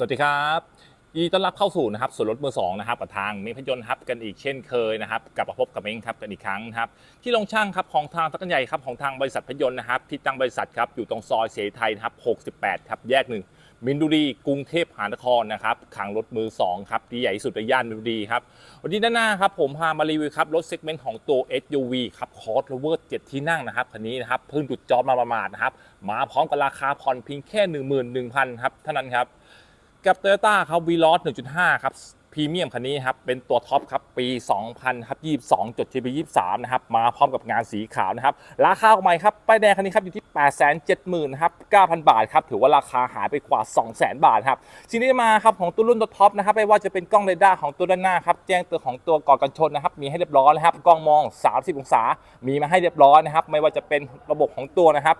สวัสดีครับยินดีต้อนรับเข้าสู่นะครับส่วนลดมือสองนะครับกับทางเมฆพยนต์ครับกันอีกเช่นเคยนะครับกลับมาพบกับเม้งครับกันอีกครั้งนะครับที่โรงช่างครับของทางตักกันใหญ่ครับของทางบริษัทพยนต์นะครับที่ตั้งบริษัทครับอยู่ตรงซอยเสรีไทยครับ68ครับแยกหนึ่งมินบุรีกรุงเทพมหานครนะครับขังรถมือสองครับที่ใหญ่สุดในย่านมินบุรีครับวันนี้ด้านหน้าครับผมพามารีวิวครับรถเซกเมนต์ของตัว SUV ครับคอร์สโรเวอร์7ที่นั่งนะครับคันนี้นะครับเพิ่งจุดจอบมาประมาทนะครับมาพร้อมกับราคาผ่อนเพียงแค่ 11,000ครับเท่านั้นครับ กับ Toyota ครับ v l o s 1.5 ครับพรีเมียมคันนี้ครับเป็นตัวท็อปครับปี 2022จด GP 23นะครับมาพร้อมกับงานสีขาวนะครับราคาออกใหม่ครับป้ายแดงคันนี้ครับอยู่ที่ 870,000นะครับ9,000 บาทครับถือว่าราคาหายไปกว่า 200,000 บาทครับสิ่งที่มาครับของตัวรุ่นตัวท็อปนะครับไม่ว่าจะเป็นกล้องเรดาร์ของตัวด้านหน้าครับแจ้งเตือนของตัวก่อกันชนนะครับมีให้เรียบร้อยแล้วครับกล้องมอง 30 องศา มีมาให้เรียบร้อยนะครับไม่ว่าจะเป็นระบบของตัวนะครับ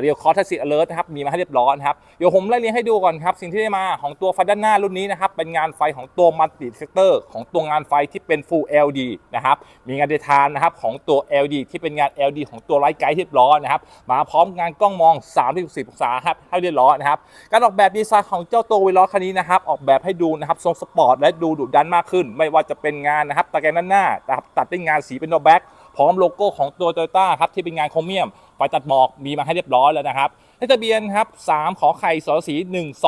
เรียวคอร์ทัสซิอเลิร์นะครับมีมาให้เรียบร้อยนะครับเดี๋ยวผมไล่เรียงให้ดูก่อนครับสิ่งที่ได้มาของตัวไฟด้านหน้ารุ่นนี้นะครับเป็นงานไฟของตัวมัลติเซกเตอร์ของตัวงานไฟที่เป็น Full LED นะครับมีงานเดทานนะครับของตัว LED ที่เป็นงาน LED ของตัวไลท์ไกด์เรียบร้อยนะครับมาพร้อมงานกล้องมอง360องศาครับให้เรียบร้อยนะครับการออกแบบดีไซน์ของเจ้าตัววีลอคันนี้นะครับออกแบบให้ดูนะครับทรงสปอร์ตและดูดุดันมากขึ้น ไม่ว่าจะเป็นงานนะครับตะแกรงด้านหน้านะครับตัดด้วยงานสีเป็นโนแบ็ก ร้อมโลโก้ของตัวโตโยต้าครับที่เป็นงานโครเมียมไฟตัดหมอกมีมาให้เรียบร้อยแล้วนะครับเลขทะเบียนครับ3ขอไข่สรสี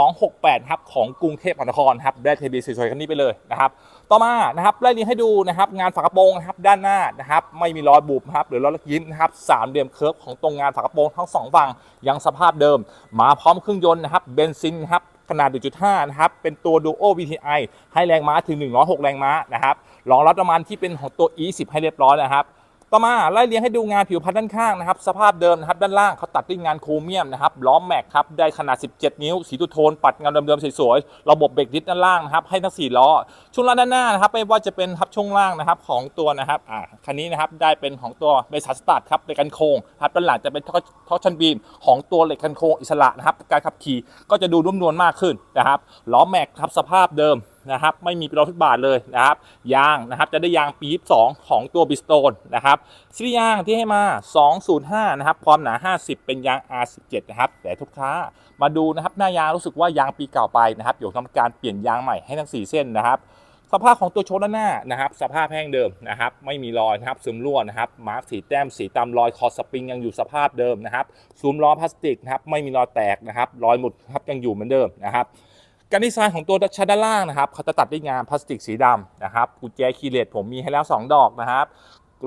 1268ครับของกรุงเทพมหานครครับได้ทะเบียนสวยๆคันนี้ไปเลยนะครับต่อมานะครับไล่เรียงให้ดูนะครับงานฝากระโปรงนะครับด้านหน้านะครับไม่มีรอยบุบนะครับหรือรอยยิ้มนะครับสามเหลี่ยมเคิร์ฟของตรงงานฝากระโปรงทั้งสองฝั่งยังสภาพเดิม มาพร้อมเครื่องยนต์นะครับเบนซินครับขนาด 1.5 นะครับ เป็นตัว Duo VTI ให้แรงม้าถึง 106 แรงม้านะครับรองรับน้ำมันที่เป็นของตัว E10 ให้เรียบร้อยแล้วนะครับ ต่อมาไล่เลียงให้ดูงานผิวพันด้านข้างนะครับ สภาพเดิมนะครับด้านล่างเขาตัดด้วยงานโครเมียมนะครับล้อมแม็กครับได้ขนาด 17 นิ้ว สีตุโทน ปัดงานเดิมๆสวยๆระบบเบรกดิสด้านล่างนะครับให้ทั้ง 4 ล้อ ช่วงล่างด้านหน้านะครับไม่ว่าจะเป็นครับช่วงล่างนะครับของตัวนะครับอ่าคันนี้นะครับได้เป็นของตัวเบสัสตาร์ทครับเหล็กกันโค้งครับด้านหลังจะเป็นท็อชันบีมของตัวเหล็กกันโค้งอิสระนะครับการขับขี่ก็จะดูนุ่มนวลมากขึ้นนะครับล้อแม็กครับสภาพเดิม นะครับไม่มีเป็นรอยทุกบาทเลยนะครับยางนะครับจะได้ยางปี 22 ของตัวบิสโตนนะครับซีรียางที่ให้มา 205 นะครับความหนา 50 เป็นยาง R17 นะครับแต่ทุกค้ามาดูนะครับหน้ายางรู้สึกว่ายางปีเก่าไปนะครับเดี๋ยวทำการเปลี่ยนยางใหม่ให้ทั้ง 4 เส้นนะครับสภาพของตัวโชว์ด้านหน้านะครับ สภาพแห้งเดิมนะครับ ไม่มีรอยนะครับซึมรั่วนะครับมาร์กสีแต้มสีตามรอยคอสปริงยังอยู่สภาพเดิมนะครับซูมล้อพลาสติกนะครับไม่มีรอยแตกนะครับรอยหมุดครับยังอยู่เหมือนเดิมนะครับ การดีไซน์ของตัวชั้นด้านล่างนะครับเขาจะตัดด้วยงานพลาสติกสีดำนะครับกุญแจคีย์เลสผมมีให้แล้ว 2 ดอกนะครับ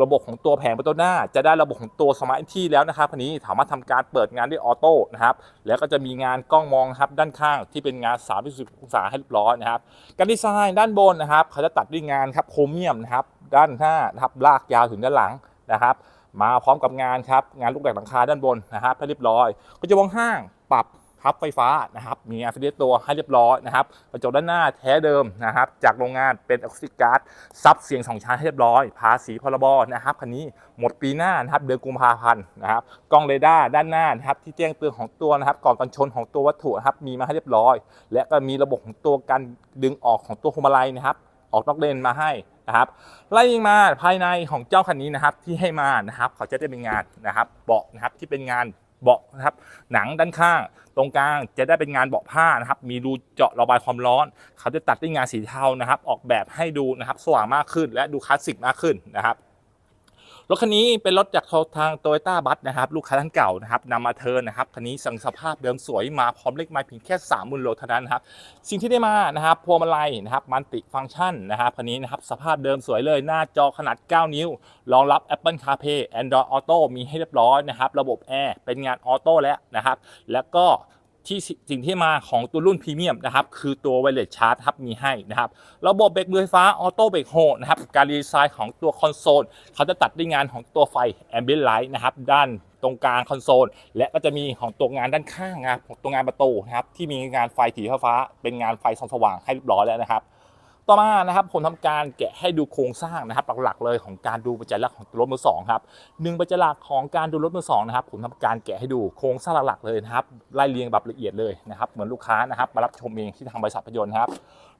ระบบของตัวแผงประตูหน้า จะได้ระบบของตัวสมาร์ทที่แล้วนะครับคันนี้สามารถทำการเปิดงานด้วยออโต้นะครับแล้วก็จะมีงานกล้องมองครับด้านข้างที่เป็นงาน 360 องศาให้เรียบร้อยนะครับ การดีไซน์ด้านบนนะครับเขาจะตัดด้วยงานครับโครเมียมนะครับด้านหน้านะครับลากยาวถึงด้านหลังนะครับมาพร้อมกับงานครับงานลูกแดกหลังคาด้านบนนะครับให้เรียบร้อย ก็จะวางห้างปรับ พับไฟฟ้านะครับ มีงานฟิตตัวให้เรียบร้อยนะครับกระจกด้านหน้าแท้เดิมนะครับ จากโรงงานเป็นออกซิการ์ดซับเสียงสองชั้นให้เรียบร้อย ภาษีพรบนะครับคันนี้หมดปีหน้านะครับเดือนกุมภาพันธ์นะครับกล้องเรดาร์ด้านหน้านะครับที่แจ้งเตือนของตัวนะครับ ก่อนกันชนของตัววัตถุนะครับมีมาให้เรียบร้อย และก็มีระบบของตัวการดึงออกของตัวพวงมาลัยนะครับออกนอกเลนมาให้นะครับไล่ยิงมาภายในของเจ้าคันนี้นะครับที่ให้มานะครับเขาจะได้เป็นงานนะครับเบาะนะครับที่เป็นงาน เบาะนะครับหนังด้านข้าง ตรงกลางจะได้เป็นงานเบาะผ้านะครับมีรูเจาะระบายความร้อน เขาจะตัดด้วยงานสีเทานะครับ ออกแบบให้ดูนะครับสว่างมากขึ้น และดูคลาสสิกมากขึ้นนะครับ รถคันนี้เป็นรถจากทางโตโยต้าบัสนะครับ ลูกค้าท่านเก่านะครับนำมาเทิร์นนะครับคันนี้สั่งสภาพเดิมสวยมาพร้อมเลขไม้เพียงแค่3 0,000โลเท่านั้นนะครับ สิ่งที่ได้มานะครับพวงมาลัยนะครับมันติฟังก์ชันนะครับคันนี้นะครับสภาพเดิมสวยเลยหน้าจอขนาด 9 นิ้ว รองรับ Apple CarPlay Android Auto มีให้เรียบร้อยนะครับ ระบบแอร์เป็นงานออโต้แล้วนะครับ แล้วก็ ที่สิ่งที่มาของตัวรุ่นพรีเมียมนะครับคือตัวไวเลสชาร์จครับมีให้นะครับระบบเบรกมือไฟฟ้าออโต้เบรกโฮนะครับการดีไซน์ของตัวคอนโซลเขาจะตัดด้วยงานของตัวไฟแอมเบียนไลท์นะครับด้านตรงกลางคอนโซล และก็จะมีของตัวงานด้านข้างนะครับของตัวงานประตูนะครับที่มีงานไฟถีฟ้า เป็นงานไฟส่องสว่างให้เรียบร้อยแล้วนะครับ ต่อมานะครับผมทำการแกะให้ดูโครงสร้างนะครับหลักๆเลยของการดูปัจจัยหลักของรถมือสองครับหนึ่งปัจจัยหลักของการดูรถมือสองนะครับผมทำการแกะให้ดูโครงสร้างหลักๆเลยนะครับไล่เรียงแบบละเอียดเลยนะครับเหมือนลูกค้านะครับมารับชมเองที่ทางบริษัทพยนต์ครับ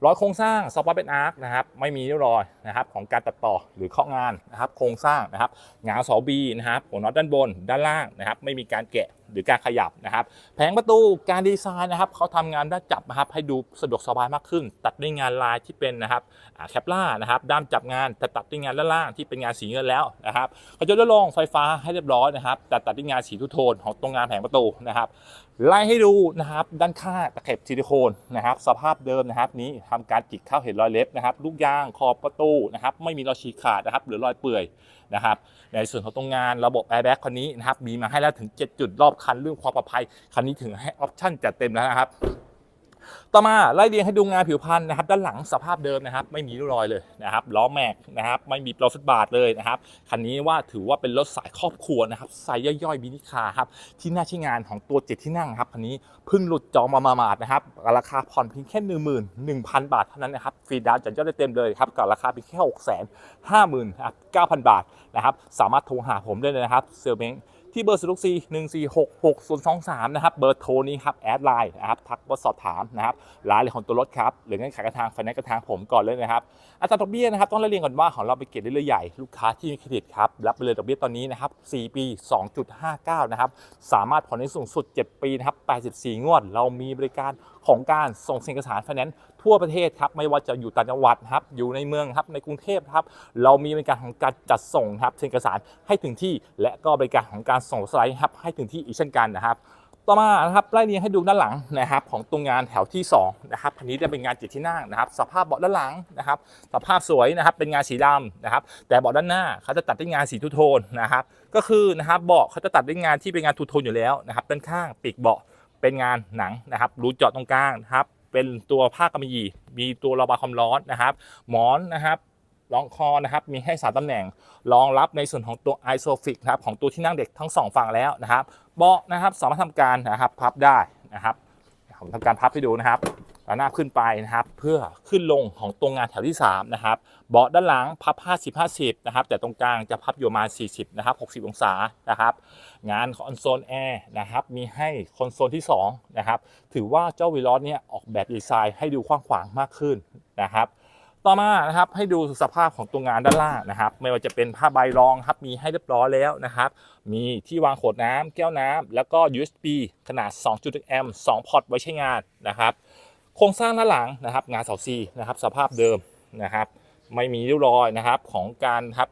ร้อยโครงสร้างสปอร์เป็นอาร์คนะครับไม่มีริ้วรอยนะครับของการตัดต่อหรือเคาะงานนะครับโครงสร้างนะครับงาเสาบีนะครับหัวน็อตด้านบนด้านล่างนะครับไม่มีการแกะหรือการขยับนะครับแผงประตูการดีไซน์นะครับเขาทำงานด้านจับนะครับให้ดูสะดวกสบายมากขึ้น ตัดด้วยงานลายที่เป็นนะครับแคปล่านะครับด้ามจับงานแต่ตัดด้วยงานด้านล่างที่เป็นงานสีเงินแล้วนะครับเขาจะได้ลงไฟฟ้าให้เรียบร้อยนะครับแต่ตัดด้วยงานสีทุโทนของตรงงานแผงประตูนะครับไล่ให้ดูนะครับด้านข้างตะเข็บซิลิโคนนะครับสภาพเดิมนะครับนี้ทำการจิกเข้าเห็นรอยเล็บนะครับ ลูกยางขอบประตูนะครับ ไม่มีรอยฉีกขาดนะครับ หรือรอยเปื่อยนะครับ ในส่วนของตรงงานระบบแอร์แบ็กคันนี้นะครับ มีมาให้แล้วถึง 7 จุดรอบคันเรื่องความปลอดภัย คันนี้ถึงให้ออปชั่นจัดเต็มแล้วนะครับ ต่อมาไล่เรียงให้ดูงานผิวพรรณนะครับด้านหลังสภาพเดิมนะครับ ไม่มีริ้วรอยเลยนะครับล้อแม็กนะครับไม่มีเปลาฟุตบาทเลยนะครับคันนี้ว่าถือว่าเป็นรถสายครอบครัวนะครับไซส์ย่อยๆมินิคาครับที่น่าใช้งานของตัวเจ็ดที่นั่งครับคันนี้เพิ่งหลุดจองมามาดนะครับราคาผ่อนเพียงแค่หนึ่งหมื่นหนึ่งพันบาทเท่านั้นนะครับฟรีดาวน์จัดยอดได้เต็มเลยครับกับราคาเพียงแค่หกแสนห้าหมื่นเก้าพันบาทนะครับสามารถโทรหาผมได้เลยนะครับเซลเมง ที่เบอร์0 4 1 4 6 6 0 2 3นะครับ เบอร์โทรนี้ครับ แอดไลน์นะครับ ทักมาสอบถามนะครับรายละเอียดของตัวรถครับ หรือเงื่อนไขกระทางไฟแนนซ์กระทางผมก่อนเลยนะครับ อัตราดอกเบี้ยนะครับ ต้องเรียนก่อนว่าของเราไปนเก็บเรื่อยๆใหญ่ ลูกค้าที่มีเครดิตครับ รับไปเลยดอกเบี้ยตอนนี้นะครับ4ปี2.59นะครับ สามารถผ่อนได้สูงสุด7ปีนะครับ84งวด เรามีบริการของการส่งสินเอกสารไฟแนนซ์ ทั่วประเทศครับไม่ว่าจะอยู่ต่างจังหวัดครับอยู่ในเมืองครับในกรุงเทพครับเรามีบริการของการจัดส่งครับเอกสารให้ถึงที่ และก็บริการของการส่งสไลด์ครับให้ถึงที่อีกเช่นกันนะครับต่อมานะครับไล่เรียงให้ดูด้านหลังนะครับของตรงงานแถวที่2นะครับคันนี้จะเป็นงานจ็ดที่นั่งนะครับ สภาพเบาะด้านหลังนะครับสภาพสวยนะครับเป็นงานสีดำนะครับ แต่เบาะด้านหน้าเขาจะตัดด้วยงานสีทูโทนนะครับ ก็คือนะครับเบาะเขาจะตัดด้วยงานที่เป็นงานทูโทนอยู่แล้วนะครับด้านข้างปีกเบาะเป็นงานหนังนะครับรูเจาะตรงกลางนะครับ เป็นตัวผ้ากำมะหยี่มีตัวระบายความร้อนนะครับ หมอนนะครับรองคอนะครับมีให้สามตำแหน่ง รองรับในส่วนของตัวไอโซฟิกนะครับของตัวที่นั่งเด็กทั้งสองฝั่งแล้วนะครับเบาะนะครับสามารถทำการนะครับพับได้นะครับผมทำการพับให้ดูนะครับ แล้วหน้าขึ้นไปนะครับ เพื่อขึ้นลงของตรงงานแถวที่3นะครับเบาะด้านหลังพับ 50 50 นะครับ แต่ตรงกลางจะพับอยู่ประมาณ40 นะครับ 60 องศานะครับ งานคอนโซลแอร์นะครับ มีให้คอนโซลที่2นะครับ ถือว่าเจ้าวีลอสเนี่ยออกแบบดีไซน์ให้ดูกว้างขวางมากขึ้นนะครับ ต่อมานะครับให้ดูสภาพของตัวงานด้านล่างนะครับ ไม่ว่าจะเป็นผ้าใบรองครับมีให้เรียบร้อยแล้วนะครับ มีที่วางขวดน้ำแก้วน้ำแล้วก็ USB ขนาด 2.1 แอมป์2พอร์ตไว้ใช้งานนะครับ โครงสร้างด้านหลังนะครับงานเสาซีนะครับสภาพเดิมนะครับไม่มีริ้วรอยนะครับของการครับ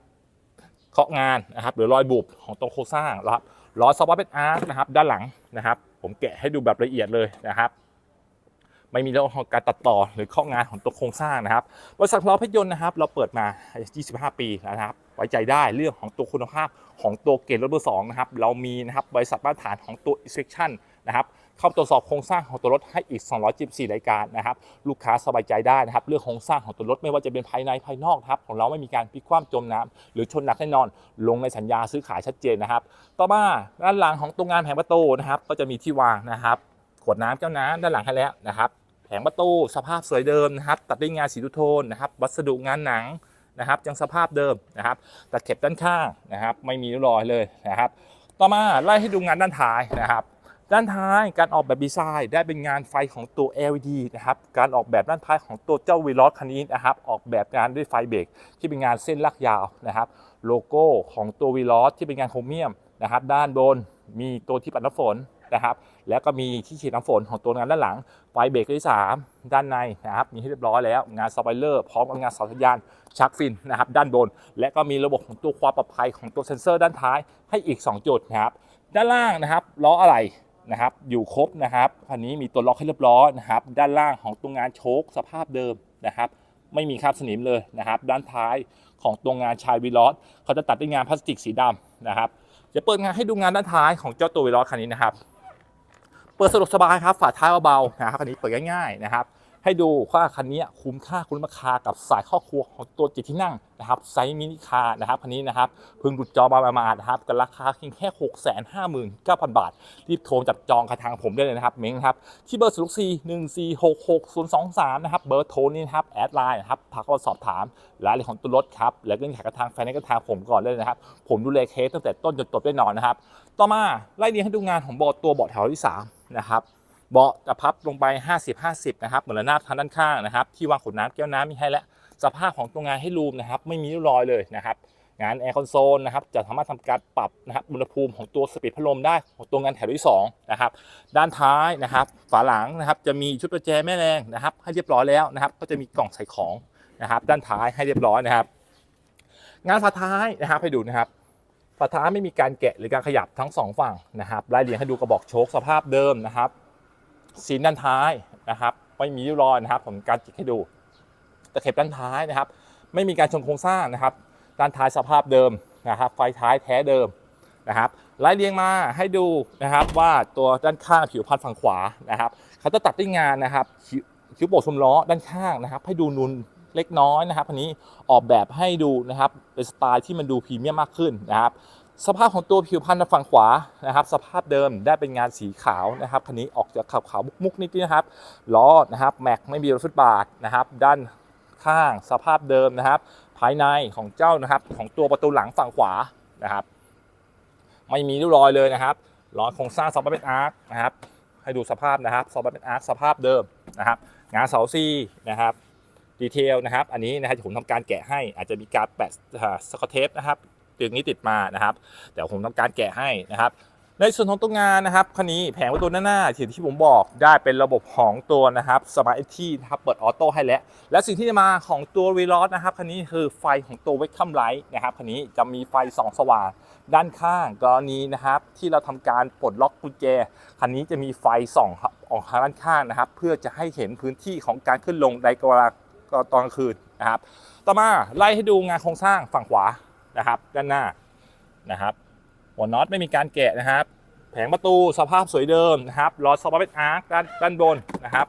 เคาะงานนะครับหรือรอยบุบของตรงโครงสร้างนะครับล้อซอฟต์เป็นอาร์นะครับด้านหลังนะครับ ผมแกะให้ดูแบบละเอียดเลยนะครับ ไม่มีเรื่องของการตัดต่อหรือข้องานของตัวโครงสร้างนะครับบริษัทขอเราเพชรยนต์นะครับ เราเปิดมา 25 ปีแล้วนะครับ ไว้ใจได้เรื่องของตัวคุณภาพของตัวเกรดรถเบอร์สองนะครับเรามีนะครับบริษัทมาตรฐานของตัว inspection นะครับ เข้าตรวจสอบโครงสร้างของตัวรถให้อีก214รายการนะครับ ลูกค้าสบายใจได้นะครับ เรื่องโครงสร้างของตัวรถไม่ว่าจะเป็นภายในภายนอกครับของเราไม่มีการพลิกคว่ำจมน้ำหรือชนหนักแน่นอน ลงในสัญญาซื้อขายชัดเจนนะครับ ต่อมาด้านหลังของตรงงานแผงประตูนะครับ ก็จะมีที่วางนะครับ ขวดน้ำแก้วน้ำด้านหลังให้แล้วนะครับ แผงประตูสภาพสวยเดิมนะครับ ตัดด้วยงานสีทุโทนนะครับ วัสดุงานหนังนะครับยังสภาพเดิมนะครับตะเข็บด้านข้างนะครับ ไม่มีรอยเลยนะครับ ต่อมาไล่ให้ดูงานด้านท้ายนะครับ ด้านท้ายการออกแบบดีไซน์ ได้เป็นงานไฟของตัว LED นะครับ การออกแบบด้านท้ายของตัวเจ้าวีลอสคันนี้นะครับ ออกแบบงานด้วยไฟเบรกที่เป็นงานเส้นลากยาวนะครับ โลโก้ของตัววีลอสที่เป็นงานโครเมียมนะครับ ด้านบนมีตัวที่ปัดน้ำฝนนะครับ แล้วก็มีที่ฉีดน้ำฝนของตัวงานด้านหลัง ไฟเบรกที่3ด้านในนะครับ มีให้เรียบร้อยแล้ว งานสปอยเลอร์พร้อมกับงานสาสัญญาณชักฟินนะครับ ด้านบน และก็มีระบบของตัวความปลอดภัยของตัวเซ็นเซอร์ด้านท้ายให้อีก 2 จุดนะครับ ด้านล่างนะครับล้ออะไร นะครับอยู่ครบนะครับคันนี้มีตัวล็อกให้เรียบร้อยนะครับด้านล่างของตัวงานโชคสภาพเดิมนะครับไม่มีคราบสนิมเลยนะครับด้านท้ายของตัวงานชายวีลอสเขาจะตัดด้วยงานพลาสติกสีดำนะครับจะเปิดงานให้ดูงานด้านท้ายของเจ้าตัววีลอสคันนี้นะครับ เปิดสะดวกสบายครับฝาท้ายเบาๆนะครับคันนี้เปิดง่ายๆนะครับ ให้ดูว่าคันนี้คุ้มค่าคุ้มราคากับสายครอบครัวของตัวจิตที่นั่งนะครับไซส์มินิคาร์นะครับคันนี้นะครับเพิ่งหลุดจอมาประมาณนะครับกับราคาเพียงแค่6 5 9 0 0 0 บาท รีบโทรจับจองกับทางผมได้เลยนะครับเม้งครับที่เบอร์0 4 1 4 6 6 0 2 3นะครับเบอร์โทรนี้นะครับแอดไลน์นะครับทักมาสอบถามรายละเอียดของตัวรถครับแล้วก็ขายกับทางแฟนกับทางผมก่อนเลยนะครับ ผมดูแลเคสตั้งแต่ต้นจนจบแน่นอนนะครับ ต่อมาไล่เรียงให้ดูงานของเบาะตัวเบาะแถวที่3นะครับ เบาะจะพับลงไป 50 50 นะครับ เหมือนระนาบทางด้านข้างนะครับ ที่วางขวดน้ำแก้วน้ำมีให้แล้วสภาพของตัวงานให้รูมนะครับ ไม่มีริ้วรอยเลยนะครับ งานแอร์คอนโซลนะครับ จะสามารถทำการปรับนะครับอุณหภูมิของตัวสปีดพัดลมได้ของตัวงานแถวที่2นะครับ ด้านท้ายนะครับ ฝาหลังนะครับ จะมีชุดประแจแม่แรงนะครับ ให้เรียบร้อยแล้วนะครับ ก็จะมีกล่องใส่ของนะครับ ด้านท้ายให้เรียบร้อยนะครับ งานฝาท้ายนะครับ ให้ดูนะครับฝาท้ายไม่มีการแกะหรือการขยับทั้งสองฝั่งนะครับไล่เรียงให้ดูกระบอกโชคสภาพเดิมนะครับ ซีด้านท้ายนะครับ ไม่มีริ้วรอยนะครับ ผมการจิกให้ดูตะเข็บด้านท้ายนะครับ ไม่มีการชนโครงสร้างนะครับ ด้านท้ายสภาพเดิมนะครับ ไฟท้ายแท้เดิมนะครับไล่เรียงมาให้ดูนะครับว่าตัวด้านข้างผิวพันธุ์ฝั่งขวานะครับ เขาจะตัดด้วยงานนะครับคิ้วผิวโปะชมล้อด้านข้างนะครับ ให้ดูนูนเล็กน้อยนะครับอันนี้ออกแบบให้ดูนะครับเป็นสไตล์ที่มันดูพรีเมียมมากขึ้นนะครับ สภาพของตัวผิวพันธุ์ฝั่งขวานะครับ สภาพเดิมได้เป็นงานสีขาวนะครับคันนี้ออกจากขาวขาวๆมุกๆนิดนึงนะครับล้อนะครับแม็กไม่มีรถฟุตบาทนะครับ ด้านข้างสภาพเดิมนะครับ ภายในของเจ้านะครับ ของตัวประตูหลังฝั่งขวานะครับ ไม่มีริ้วรอยเลยนะครับล้อโครงสร้างซอฟต์เป็นอาร์คนะครับ ให้ดูสภาพนะครับซอฟต์เป็นอาร์คสภาพเดิมนะครับงานเสาซีนะครับดีเทลนะครับ อันนี้นะครับผมทำการแกะให้อาจจะมีการแปะสกอตเทปนะครับ ตึงนี้ติดมานะครับเดี๋ยวผมทำการแกะให้นะครับ ในส่วนของตัวงานนะครับคันนี้แผงประตูหน้าหน้าที่ที่ผมบอกได้เป็นระบบของตัวนะครับสมาร์ทที่นะครับเปิดออโต้ให้แล้ว และสิ่งที่จะมาของตัววีลอสนะครับคันนี้คือไฟของตัวเวกคัมไลท์นะครับคันนี้จะมีไฟส่องสว่างด้านข้างกรณีนะครับที่เราทำการปลดล็อกกุญแจคันนี้จะมีไฟส่องออกทางด้านข้างนะครับ เพื่อจะให้เห็นพื้นที่ของการขึ้นลงในเวลาตอนกลางคืนนะครับ ต่อมาไล่ให้ดูงานโครงสร้างฝั่งขวา นะครับ ด้านหน้านะครับ หัวน็อตไม่มีการแกะนะครับ แผงประตูสภาพสวยเดิมนะครับล้อซอฟต์เป็นอาร์คด้านด้านบนนะครับ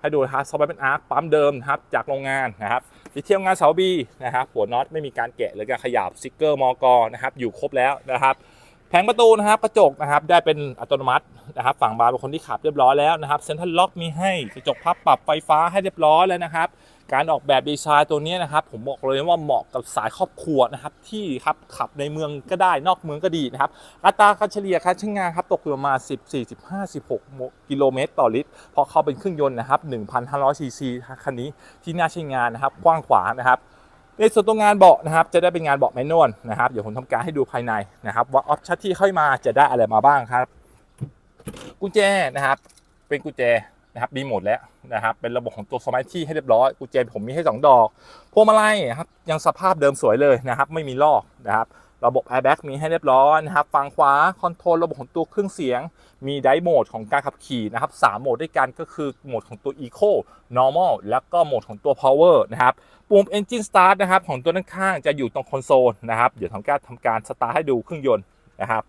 ให้ดูนะครับซอฟต์เป็นอาร์คปั๊มเดิมนะครับจากโรงงานนะครับดีเทลงานเสาบีนะครับหัวน็อตไม่มีการแกะหรือการขยับสติกเกอร์มอกอนะครับอยู่ครบแล้วนะครับแผงประตูนะครับกระจกนะครับได้เป็นอัตโนมัตินะครับฝั่งบาร์เป็นคนที่ขับเรียบร้อยแล้วนะครับเซ็นทรัลล็อกมีให้กระจกพับปรับไฟฟ้าให้เรียบร้อยแล้วนะครับ การออกแบบดีไซน์ตัวนี้นะครับ ผมบอกเลยว่าเหมาะกับสายครอบครัวนะครับ ที่ครับขับในเมืองก็ได้นอกเมืองก็ดีนะครับ อัตราการเฉลี่ยการใช้งานครับตกอยู่ประมาณ 10 45 16 กิโลเมตรต่อลิตรเพราะเขาเป็นเครื่องยนต์นะครับ 1,500 ซีซีคันนี้ที่น่าใช้งานนะครับ กว้างขวางนะครับในส่วนตัวงานเบาะนะครับจะได้เป็นงานเบาะแมนนวลนะครับเดี๋ยวผมทำการให้ดูภายในนะครับ ว่าออปชั่นที่เข้ามาจะได้อะไรมาบ้างครับ กุญแจนะครับ เป็นกุญแจ นะครับมีหมดแล้วนะครับเป็นระบบของตัวสมาร์ทที่ให้เรียบร้อยกุญแจผมมีให้ 2 ดอก พวงมาลัยครับยังสภาพเดิมสวยเลยนะครับ ไม่มีลอกนะครับระบบ airbag มีให้เรียบร้อยนะครับฝั่งขวาคอนโทรลระบบของตัวเครื่องเสียง มีไดโหมดของการขับขี่นะครับสามโหมดด้วยกันก็คือโหมดของตัว eco normal แล้วก็โหมดของตัว power นะครับปุ่ม engine start นะครับของตัวด้านข้างจะอยู่ตรงคอนโซลนะครับเดี๋ยวทำการทำการสตาร์ทให้ดูเครื่องยนต์นะครับ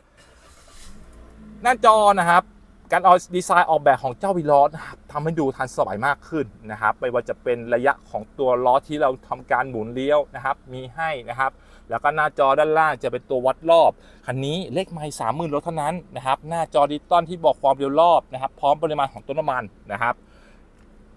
หน้าจอนะครับ การเอาดีไซน์ออกแบบของเจ้าวีลอสนะครับทำให้ดูทันสมัยมากขึ้นนะครับไม่ว่าจะเป็นระยะของตัวล้อที่เราทำการหมุนเลี้ยวนะครับ มีให้นะครับ แล้วก็หน้าจอด้านล่างจะเป็นตัววัดรอบคันนี้เลขไมล์สามหมื่นรถเท่านั้นนะครับ หน้าจอดิจิตอลที่บอกความเร็วรอบนะครับ พร้อมปริมาณของต้นน้ำมันนะครับ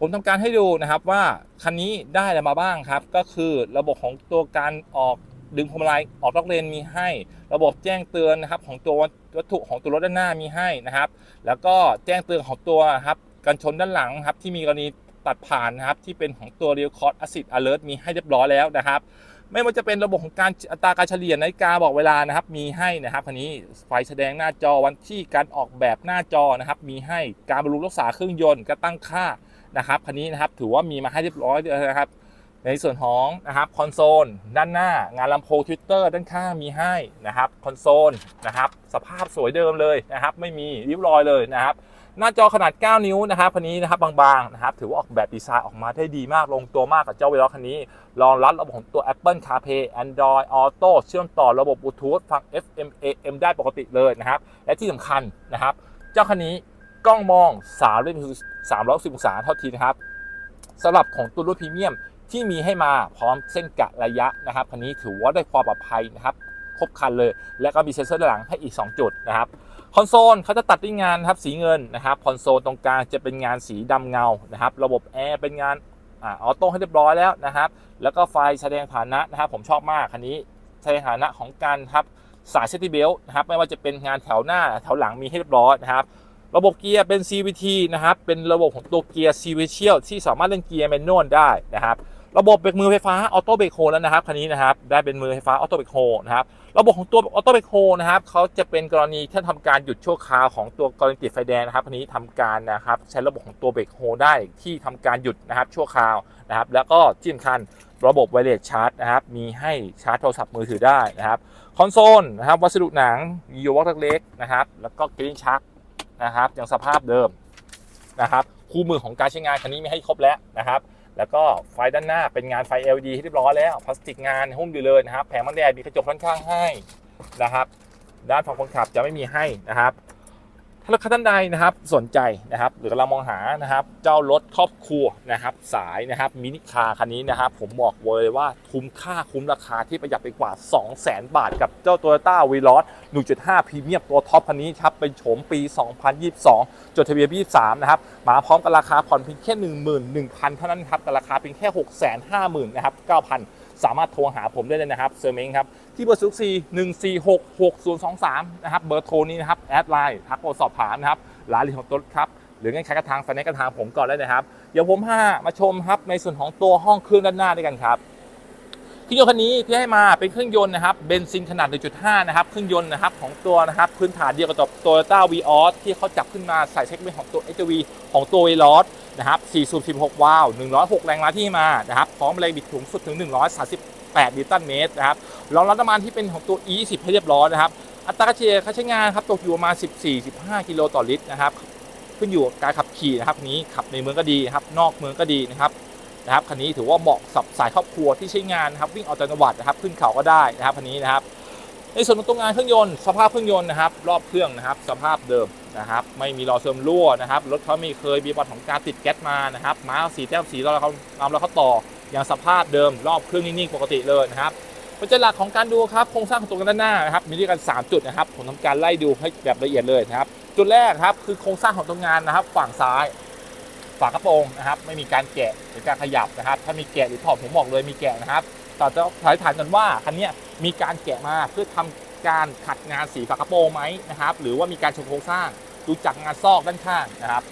ผมทำการให้ดูนะครับว่าคันนี้ได้อะไรมาบ้างครับ ก็คือระบบของตัวการออก ดึงพวงมาลัยออกนอกเลนมีให้ ระบบแจ้งเตือนนะครับของตัววัตถุของตัวรถด้านหน้ามีให้นะครับ แล้วก็แจ้งเตือนของตัวครับกันชนด้านหลังครับที่มีกรณีตัดผ่านนะครับที่เป็นของตัว Real Cost Assist Alert มีให้เรียบร้อยแล้วนะครับไม่ว่าจะเป็นระบบของการอัตราการเฉลี่ยนาฬิกาบอกเวลานะครับ มีให้นะครับคันนี้ไฟแสดงหน้าจอวันที่การออกแบบหน้าจอนะครับ มีให้การบำรุงรักษาเครื่องยนต์การตั้งค่านะครับคันนี้นะครับถือว่ามีมาให้เรียบร้อยนะครับ ในส่วนของนะครับคอนโซลด้านหน้างานลำโพงทวิตเตอร์ด้านข้างมีให้นะครับคอนโซลนะครับสภาพสวยเดิมเลยนะครับไม่มีริ้วรอยเลยนะครับหน้าจอขนาด 9 นิ้วนะครับคันนี้นะครับบางๆนะครับถือว่าออกแบบดีไซน์ออกมาได้ดีมากลงตัวมากกับเจ้าเวลคันนี้รองรับระบบของตัว Apple CarPlay Android Auto เชื่อมต่อระบบบลูทูธฟัง FM AM ได้ปกติเลยนะครับและที่สำคัญนะครับ เจ้าคันนี้กล้องมอง360องศาเท่าทีนะครับสำหรับของตัวรถพรีเมียม ที่มีให้มาพร้อมเส้นกะระยะนะครับคันนี้ถือว่าได้ความปลอดภัยนะครับครบครันเลย และก็มีเซ็นเซอร์ด้านหลังให้อีก 2 จุดนะครับคอนโซลเขาจะตัดด้วยงานครับสีเงินนะครับคอนโซลตรงกลางจะเป็นงานสีดำเงานะครับ ระบบแอร์เป็นงานออโต้ให้เรียบร้อยแล้วนะครับ แล้วก็ไฟแสดงฐานะนะครับ ผมชอบมากคันนี้แสดงฐานะของการครับสายเซตี้เบลต์นะครับไม่ว่าจะเป็นงานแถวหน้าแถวหลังมีให้เรียบร้อยนะครับระบบเกียร์เป็น CVT นะครับ เป็นระบบของตัวเกียร์ Sequential ที่สามารถเล่นเกียร์แมนนวลได้นะครับ ระบบเบรกมือไฟฟ้าออโต้เบรกโฮแล้วนะครับคันนี้นะครับได้เป็นมือไฟฟ้าออโต้เบรกโฮนะครับระบบของตัวออโต้เบรกโฮนะครับเขาจะเป็นกรณีที่ทำการหยุดชั่วคราวของตัวกรณีติดไฟแดงนะครับคันนี้ทำการนะครับใช้ระบบของตัวเบรกโฮได้ที่ทำการหยุดนะครับชั่วคราวนะครับแล้วก็ที่สำคัญระบบไวเลสชาร์จนะครับมีให้ชาร์จโทรศัพท์มือถือได้นะครับคอนโซลนะครับวัสดุหนังมีโยวอกเล็กนะครับแล้วก็กรีนชักนะครับยังสภาพเดิมนะครับคู่มือของการใช้งานคันนี้มีให้ครบแล้วนะครับ แล้วก็ไฟด้านหน้าเป็นงานไฟ LED ที่เรียบร้อยแล้วพลาสติกงานหุ้มอยู่เลยนะครับ แผงมันแดดมีกระจกค่อนข้างให้นะครับ ด้านฝั่งคนขับจะไม่มีให้นะครับ ถ้าลูกค้าท่านใดนะครับสนใจนะครับ หรือกำลังมองหานะครับ เจ้ารถครอบครัวนะครับ สายนะครับมินิคาร์คันนี้นะครับ ผมบอกเลยว่าคุ้มค่าคุ้มราคาที่ประหยัดไปกว่า 200,000 บาท กับเจ้า Toyota v ีลอส1.5พรีเมียมตัวท็อปคันนี้ครับเป็นโฉมปี 2022 จดทะเบียนปี23 นะครับ มาพร้อมกับราคาผ่อนเพียงแค่ 11,000 เท่านั้นครับกับราคาเพียงแค่ 650,000 นะครับ 9,000 สามารถโทรหาผมได้เลยนะครับเซอร์เมงครับ ที่เบอร์ศูนย์สี่หนึ่งสี่หกหกศูนย์สองสามนะครับ เบอร์โทรนี้นะครับ แอดไลน์ทักโทรสอบถามนะครับรายละเอียดของรถครับ หรืองั้นใครกระทางไฟแนนซ์กระทางผมก่อนเลยนะครับ เดี๋ยวผมพามาชมครับในส่วนของตัวห้องเครื่องด้านหน้าด้วยกันครับเครื่องยนต์คันนี้ที่ให้มาเป็นเครื่องยนต์นะครับเบนซินขนาด 1.5 นะครับ เครื่องยนต์นะครับของตัวนะครับพื้นฐานเดียวกับตัว Toyota v ีออสที่เขาจับขึ้นมาใส่เช็คเป็นของตัว HV ของตัว v ีลอสนะครับ4สูบ16 วาล์ว106 แรงม้าที่มานะครับพร้อมแรงบิดสูงสุดถึง 8 นิวตันเมตรนะครับรองรับน้ำมันที่เป็นของตัว E20 ให้เรียบร้อยนะครับ อัตราเฉลี่ยค่าใช้งานครับตกอยู่ประมาณ 14-15 กิโลต่อลิตรนะครับขึ้นอยู่กับการขับขี่นะครับนี้ขับในเมืองก็ดีนะครับนอกเมืองก็ดีนะครับนะครับคันนี้ถือว่าเหมาะสำหรับสายครอบครัวที่ใช้งานนะครับวิ่งออกต่างจังหวัดนะครับขึ้นเขาก็ได้นะครับคันนี้นะครับ ในส่วนของตัวงานเครื่องยนต์สภาพเครื่องยนต์นะครับ รอบเครื่องนะครับ สภาพเดิมนะครับ ไม่มีรอยเสื่อมรั่วนะครับรถเขาไม่เคยมีประวัติของการติดแก๊สมานะครับม้าสีแต้มสีแล้วเขานำแล้วเขาต่อ อย่างสภาพเดิมรอบเครื่องนิ่งๆปกติเลยนะครับปัจจัยหลักของการดูครับโครงสร้างของตัวกันด้านหน้านะครับมีด้วยกัน 3 จุดนะครับผมทำการไล่ดูให้แบบละเอียดเลยนะครับ จุดแรกครับคือโครงสร้างของตัวงานนะครับ ฝั่งซ้ายฝากระโปรงนะครับ ไม่มีการแกะหรือการขยับนะครับ ถ้ามีแกะหรือถอดผมบอกเลยมีแกะนะครับแต่จะสายฐานกันว่าคันนี้มีการแกะมาเพื่อทำการขัดงานสีฝากระโปรงไหมนะครับ หรือว่ามีการชมโครงสร้างดูจากงานซอกด้านข้างนะครับ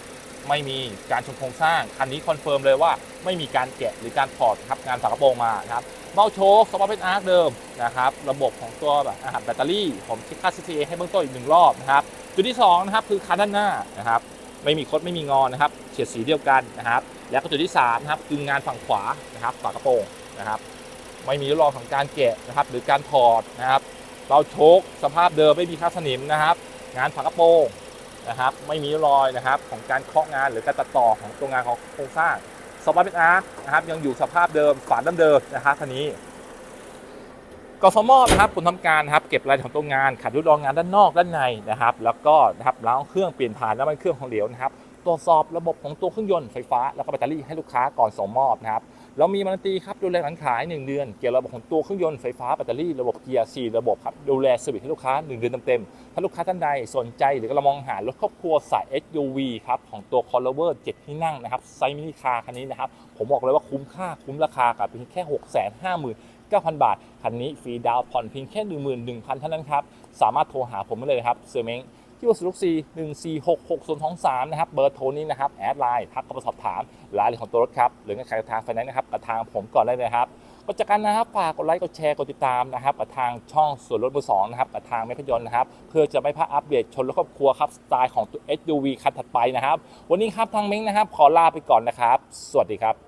ไม่มีการชมโครงสร้าง คันนี้คอนเฟิร์มเลยว่าไม่มีการแกะหรือการถอดครับงานฝากระโปรงมานะครับเบ้าโชคสปอร์ตเป็นอาร์คเดิมนะครับระบบของตัวแบบอาหารแบตเตอรี่ ผมเช็คค่า CTA ให้เบื้องต้นอีกหนึ่งรอบนะครับจุดที่2นะครับคือคันด้านหน้านะครับไม่มีคดไม่มีงอนะครับเฉดสีเดียวกันนะครับแล้วก็จุดที่3นะครับคืองานฝั่งขวานะครับฝากระโปรงนะครับไม่มีร่องรอยของการแกะนะครับหรือการถอดนะครับเบ้าโชคสภาพเดิมไม่มีค่าสนิมนะครับงานฝากระโปรง นะครับ ไม่มีรอยนะครับของการเคาะงานหรือการตัดต่อของตัวงานของโครงสร้างสปอร์เป็นอาร์นะครับยังอยู่สภาพเดิมฝาเดิมๆนะครับคันนี้กฟมนะครับผมทำการนะครับเก็บรายของตัวงานขัดรูดรองงานด้านนอกด้านในนะครับ แล้วก็นะครับล้างเครื่องเปลี่ยนผ่านน้ำมันเครื่องของเหลวนะครับตรวจสอบระบบของตัวเครื่องยนต์ไฟฟ้าแล้วก็แบตเตอรี่ให้ลูกค้าก่อนส่งมอบนะครับ เรามีมารันตีครับดูแลหลังขาย 1 เดือน เกี่ยวกับระบบของตัวเครื่องยนต์ไฟฟ้าแบตเตอรี่ระบบเกียร์4ระบบครับดูแลเซอร์วิสให้ลูกค้า 1 เดือนเต็มๆถ้าลูกค้าท่านใดสนใจหรือกำลังมองหารถครอบครัวสาย SUV ครับของตัว c o l l o v e r 7 ที่นั่งนะครับไซมินิคาร์คันนี้นะครับผมบอกเลยว่าคุ้มค่าคุ้มราคากับเพียงแค่ 6 5 9 0 0 0 บาท คันนี้ฟรีดาวน์ผ่อนเพียงแค่ 11,000 เท่านั้นครับ สามารถโทรหาผมได้เลยครับเซอร์เม้ง ที่วัสดุซีหนึ่งสี่หกหกศูนย์สองสามนะครับเบอร์โทรนี้นะครับแอดไลน์ทักเข้ามาสอบถามรายละเอียดของตัวรถครับหรือใครทางไฟแนนซ์นะครับกับทางผมก่อนได้เลยครับก็จากกันนะครับฝากกดไลค์กดแชร์กดติดตามนะครับกับทางช่องส่วนลดมือสองนะครับกับทางแม่พยนต์นะครับเพื่อจะไม่พลาดอัปเดตชนรถครอบครัวครับสไตล์ของตัว SUV คันถัดไปนะครับ วันนี้ครับทางเม้งนะครับขอลาไปก่อนนะครับ สวัสดีครับ